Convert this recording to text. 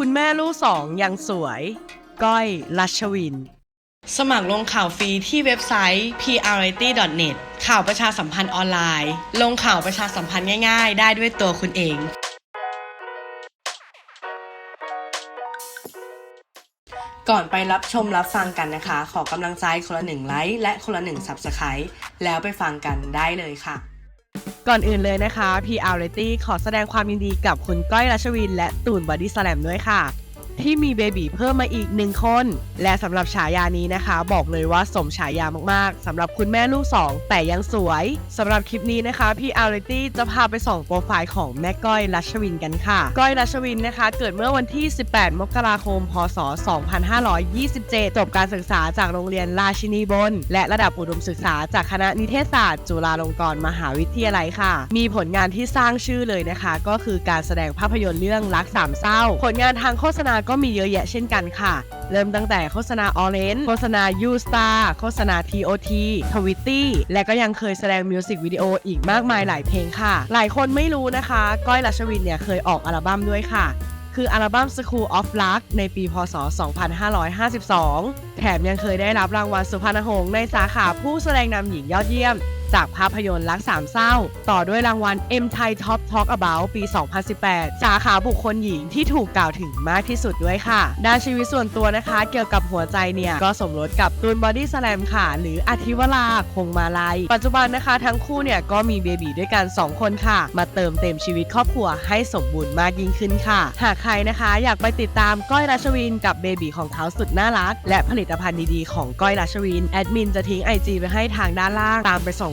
คุณแม่ลูกสองยังสวย ก้อยรัชวิน สมัครลงข่าวฟรีที่เว็บไซต์ prrity.net ข่าวประชาสัมพันธ์ออนไลน์ ลงข่าวประชาสัมพันธ์ง่ายๆ ได้ด้วยตัวคุณเองก่อนไปรับชมรับฟังกันนะคะ ขอกำลังใจคนละหนึ่งไลค์และคนละหนึ่ง Subscribe แล้วไปฟังกันได้เลยค่ะ ก่อนอื่นเลยนะคะ PR r a t y ขอแสดงความยินดีกับคุณก้อยรัชวิน และตูนบอดี้สแลมด้วยค่ะ ที่มีเบบีเพิ่มมาอีกหนึ่งคน และสำหรับฉายานี้นะคะ บอกเลยว่าสมฉายามากๆสำหรับคุณแม่ลูกสองแต่ยังสวยสำหรับคลิปนี้นะคะ PR r a t y จะพาไปส่องโปรไฟล์ของแม่ก้อยรัชวินกันค่ะ ก้อยรัชวินนะคะ เกิดเมื่อวันที่ 18 มกราคม พศ 2527 จบการศึกษาจากโรงเรียนราชินีบน และระดับอุดมศึกษาจากคณะนิเทศศาสตร์ จุฬาลงกรณ์มหาวิทยาลัยค่ะ มีผลงานที่สร้างชื่อเลยนะคะ ก็คือการแสดงภาพยนตร์เรื่องรักสามเศร้า ผลงานทางโฆษณาก็ก็มีเยอะแยะเช่นกันค่ะ เริ่มตั้งแต่โฆษณาออเรนโฆษณายูสตาโฆษณา TOT ทวิตตี้และก็ยังเคยแสดงมิวสิกวิดีโออีกมากมายหลายเพลงค่ะ หลายคนไม่รู้นะคะ ก้อยรัชวินเนี่ยเคยออกอัลบั้มด้วยค่ะคืออัลบั้ม School of Luck ในปี พศ 2552 แถมยังเคยได้รับรางวัลสุพรรณหงส์ในสาขาผู้แสดงนำหญิงยอดเยี่ยม จากภาพยนตร์รักสามเศร้า ต่อด้วยรางวัล M Thai Top Talk About ปี 2018 สาขาบุคคลหญิงที่ถูกกล่าวถึงมากที่สุดด้วยค่ะด้านชีวิตส่วนตัวนะคะ เกี่ยวกับหัวใจเนี่ย ก็สมรสกับตูนบอดี้สแลมค่ะ หรืออธิวราคงมาลัยปัจจุบันนะคะ ทั้งคู่เนี่ย ก็มีเบบีด้วยกัน 2 คนค่ะ มาเติมเต็มชีวิตครอบครัวให้สมบูรณ์มากยิ่งขึ้นค่ะ หากใครนะคะอยากไปติดตามก้อยรัชวินกับเบบีของเขาสุดน่ารัก และผลิตภัณฑ์ดีๆของก้อยรัชวินแอดมินจะทิ้ง IG ไว้ให้ทางด้านล่างตามไปส่ง